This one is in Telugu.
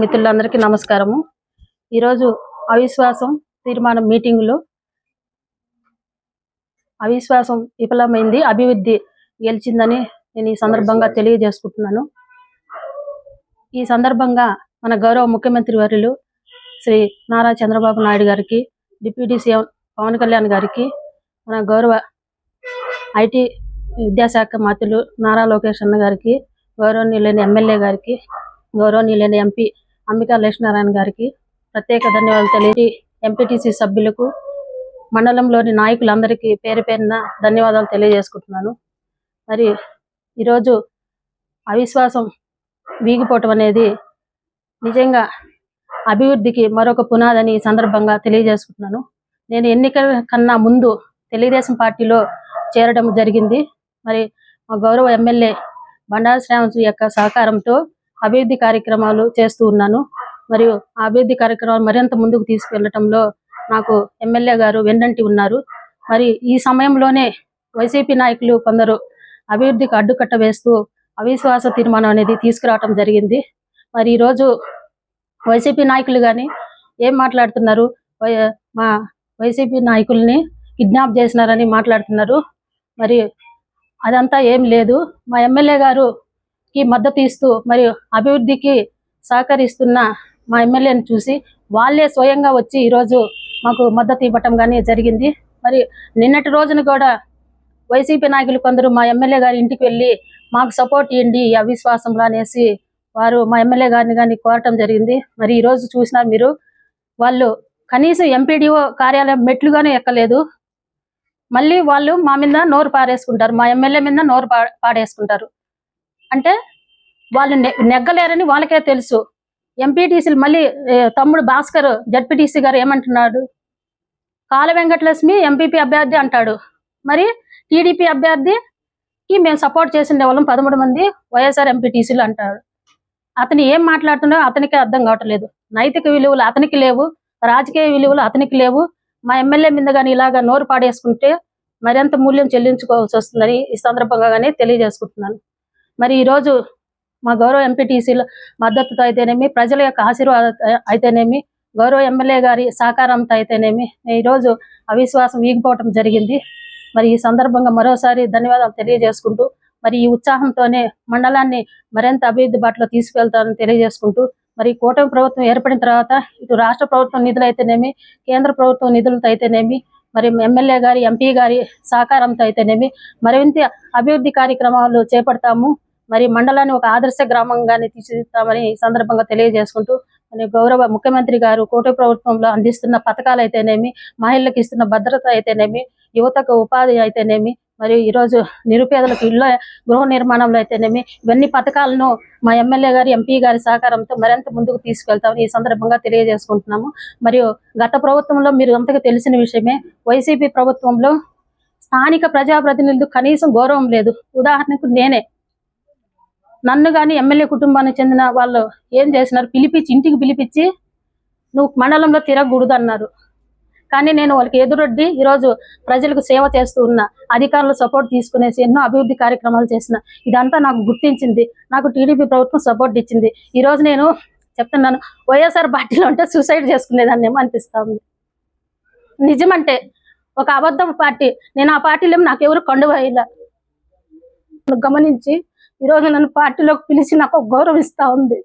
మిత్రులందరికీ నమస్కారము. ఈరోజు అవిశ్వాసం తీర్మానం మీటింగులో అవిశ్వాసం విఫలమైంది అభివృద్ధి గెలిచిందని నేను ఈ సందర్భంగా తెలియజేసుకుంటున్నాను. ఈ సందర్భంగా మన గౌరవ ముఖ్యమంత్రి వర్యులు శ్రీ నారా చంద్రబాబు నాయుడు గారికి డిప్యూటీ సీఎం పవన్ కళ్యాణ్ గారికి మన గౌరవ ఐటీ విద్యాశాఖ మంత్రులు నారా లోకేష్ అన్న గారికి గౌరవనీయులైన ఎమ్మెల్యే గారికి గౌరవనీయులైన ఎంపీ అంబికా లక్ష్మీనారాయణ గారికి ప్రత్యేక ధన్యవాదాలు తెలియ ఎంపీటీసీ సభ్యులకు మండలంలోని నాయకులందరికీ పేరు పేరున ధన్యవాదాలు తెలియజేసుకుంటున్నాను. మరి ఈరోజు అవిశ్వాసం వీగిపోవటం అనేది నిజంగా అభివృద్ధికి మరొక పునాదని ఈ సందర్భంగా తెలియజేసుకుంటున్నాను. నేను ఎన్నికల కన్నా ముందు తెలుగుదేశం పార్టీలో చేరడం జరిగింది. మరి మా గౌరవ ఎమ్మెల్యే బండారు శ్రావణ్ యొక్క సహకారంతో అభివృద్ధి కార్యక్రమాలు చేస్తూ ఉన్నాను. మరియు ఆ అభివృద్ధి కార్యక్రమాలు మరింత ముందుకు తీసుకెళ్ళటంలో నాకు ఎమ్మెల్యే గారు వెన్నంటి ఉన్నారు. మరి ఈ సమయంలోనే వైసీపీ నాయకులు కొందరు అభివృద్ధికి అడ్డుకట్ట వేస్తూ అవిశ్వాస తీర్మానం అనేది తీసుకురావటం జరిగింది. మరి ఈరోజు వైసీపీ నాయకులు కానీ ఏం మాట్లాడుతున్నారు? వై- మా వైసీపీ నాయకుల్ని కిడ్నాప్ చేసినారని మాట్లాడుతున్నారు. మరి అదంతా ఏం లేదు. మా ఎమ్మెల్యే కి మద్దతు ఇస్తూ మరియు అభివృద్ధికి సహకరిస్తున్న మా ఎమ్మెల్యేని చూసి వాళ్ళే స్వయంగా వచ్చి ఈరోజు మాకు మద్దతు ఇవ్వటం కానీ జరిగింది. మరి నిన్నటి రోజున కూడా వైసీపీ నాయకులు కొందరు మా ఎమ్మెల్యే గారి ఇంటికి వెళ్ళి మాకు సపోర్ట్ ఇవ్వండి ఈ అవిశ్వాసంలో అనేసి వారు మా ఎమ్మెల్యే గారిని కానీ కోరటం జరిగింది. మరి ఈ రోజు చూసినా మీరు వాళ్ళు కనీసం ఎంపీడీఓ కార్యాలయం మెట్లుగానే ఎక్కలేదు. మళ్ళీ వాళ్ళు మా మీద నోరు పారేసుకుంటారు మా ఎమ్మెల్యే మీద నోరు పాడేసుకుంటారు అంటే వాళ్ళు నెగ్గలేరని వాళ్ళకే తెలుసు. ఎంపీటీసీలు మళ్ళీ తమ్ముడు భాస్కర్ జడ్పీటీసీ గారు ఏమంటున్నాడు? కాల వెంకటలక్ష్మి ఎంపీపీ అభ్యర్థి అంటాడు. మరి టీడీపీ అభ్యర్థికి మేము సపోర్ట్ చేసిన వాళ్ళం పదమూడు మంది వైఎస్ఆర్ ఎంపీటీసీలు అంటాడు. అతను ఏం మాట్లాడుతున్నాడో అతనికే అర్థం కావట్లేదు. నైతిక విలువలు అతనికి లేవు రాజకీయ విలువలు అతనికి లేవు. మా ఎమ్మెల్యే మీద కానీ ఇలాగా నోరు పాడేసుకుంటే మరింత మూల్యం చెల్లించుకోవాల్సి వస్తుందని ఈ సందర్భంగా కానీ తెలియజేసుకుంటున్నాను. మరి ఈరోజు మా గౌరవ ఎంపీటీసీల మద్దతుతో అయితేనేమి ప్రజల యొక్క ఆశీర్వాద అయితేనేమి గౌరవ ఎమ్మెల్యే గారి సహకారంతో అయితేనేమి ఈరోజు అవిశ్వాసం వీగిపోవటం జరిగింది. మరి ఈ సందర్భంగా మరోసారి ధన్యవాదాలు తెలియజేసుకుంటూ మరి ఈ ఉత్సాహంతోనే మండలాన్ని మరింత అభివృద్ధి బాటలో తీసుకెళ్తారని తెలియజేసుకుంటూ మరి కూటమి ప్రభుత్వం ఏర్పడిన తర్వాత ఇటు రాష్ట్ర ప్రభుత్వం నిధులు అయితేనేమి కేంద్ర ప్రభుత్వం నిధులతో అయితేనేమి మరి ఎమ్మెల్యే గారి ఎంపీ గారి సహకారంతో అయితేనేమి మరింత అభివృద్ధి కార్యక్రమాలు చేపడతాము. మరి మండలాన్ని ఒక ఆదర్శ గ్రామంగానే తీర్చిదిద్దామని ఈ సందర్భంగా తెలియజేసుకుంటూ మరి గౌరవ ముఖ్యమంత్రి గారు కూటమి ప్రభుత్వంలో అందిస్తున్న పథకాలు అయితేనేమి మహిళలకు ఇస్తున్న భద్రత అయితేనేమి యువతకు ఉపాధి అయితేనేమి మరియు ఈరోజు నిరుపేదలకు ఇళ్ళ గృహ నిర్మాణంలో అయితేనేమి ఇవన్నీ పథకాలను మా ఎమ్మెల్యే గారి ఎంపీ గారి సహకారంతో మరింత ముందుకు తీసుకెళ్తామని ఈ సందర్భంగా తెలియజేసుకుంటున్నాము. మరియు గత ప్రభుత్వంలో మీరు అంతగా తెలిసిన విషయమే వైసీపీ ప్రభుత్వంలో స్థానిక ప్రజాప్రతినిధులు కనీసం గౌరవం లేదు. ఉదాహరణకు నేనే. నన్ను కానీ ఎమ్మెల్యే కుటుంబానికి చెందిన వాళ్ళు ఏం చేసినారు? పిలిపించి ఇంటికి పిలిపించి నువ్వు మండలంలో తిరగకూడదు అన్నారు. కానీ నేను వాళ్ళకి ఎదురొడ్డి ఈరోజు ప్రజలకు సేవ చేస్తూ ఉన్నా అధికారుల సపోర్ట్ తీసుకునేసి ఎన్నో అభివృద్ధి కార్యక్రమాలు చేసిన. ఇదంతా నాకు గుర్తించింది. నాకు టీడీపీ ప్రభుత్వం సపోర్ట్ ఇచ్చింది. ఈరోజు నేను చెప్తున్నాను వైఎస్ఆర్ పార్టీలో ఉంటే సూసైడ్ చేసుకునేదాన్ని ఏమో అనిపిస్తా ఉంది? నిజమంటే ఒక అబద్ధం పార్టీ. నేను ఆ పార్టీలో నాకు ఎవరు గమనించి ఈరోజు నన్ను పార్టీలోకి పిలిచి నాకు గౌరవిస్తా ఉంది.